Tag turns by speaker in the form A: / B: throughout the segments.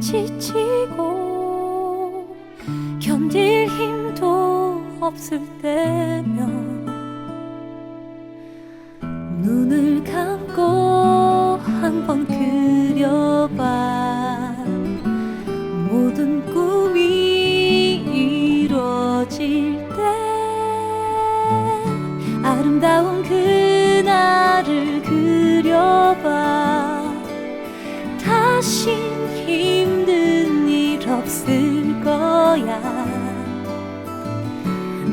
A: 지치고 견딜 힘도 없을 때면 눈을 감고 한번 그려봐. 모든 꿈이 이루어질 때 아름다운 그날을 그려봐. 일 없을 거야.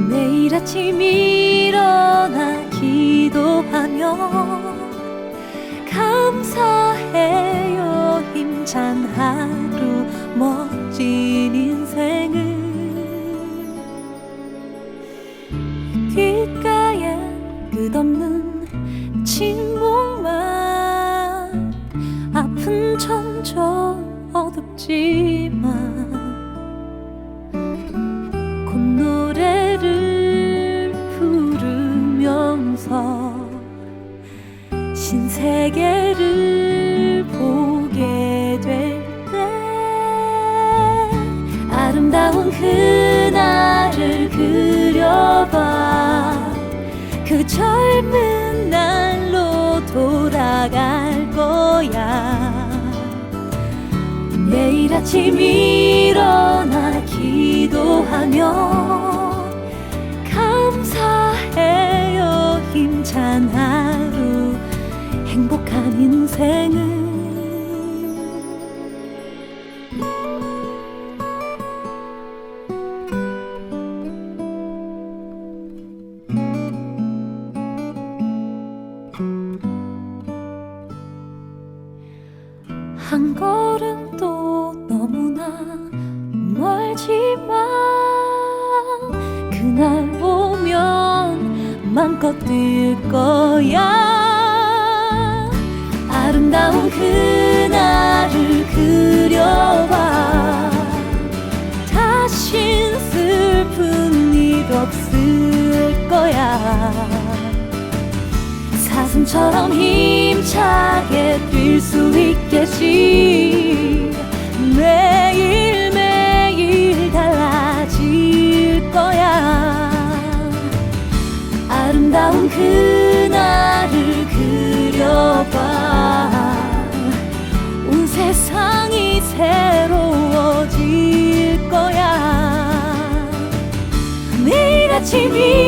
A: 매일 아침 일어나 기도하며 감사해요 힘찬 하루 멋진 인생을. 귓가에 끝없는 침묵만 아픈 점점 어둡지만 부르면서 신세계를 보게 될 때 아름다운 그날을 그려봐. 그 젊은 날로 돌아갈 거야. 매일 아침 일어 찬 하루 행복한 인생을. 한 걸음도 맘껏 뛸 거야. 아름다운 그날을 그려봐. 다신 슬픈 일 없을 거야. 사슴처럼 힘차게 뛸 수 있겠지. 매일매일 그날을 그려봐. 온 세상이 새로워질 거야. 매일 아침 이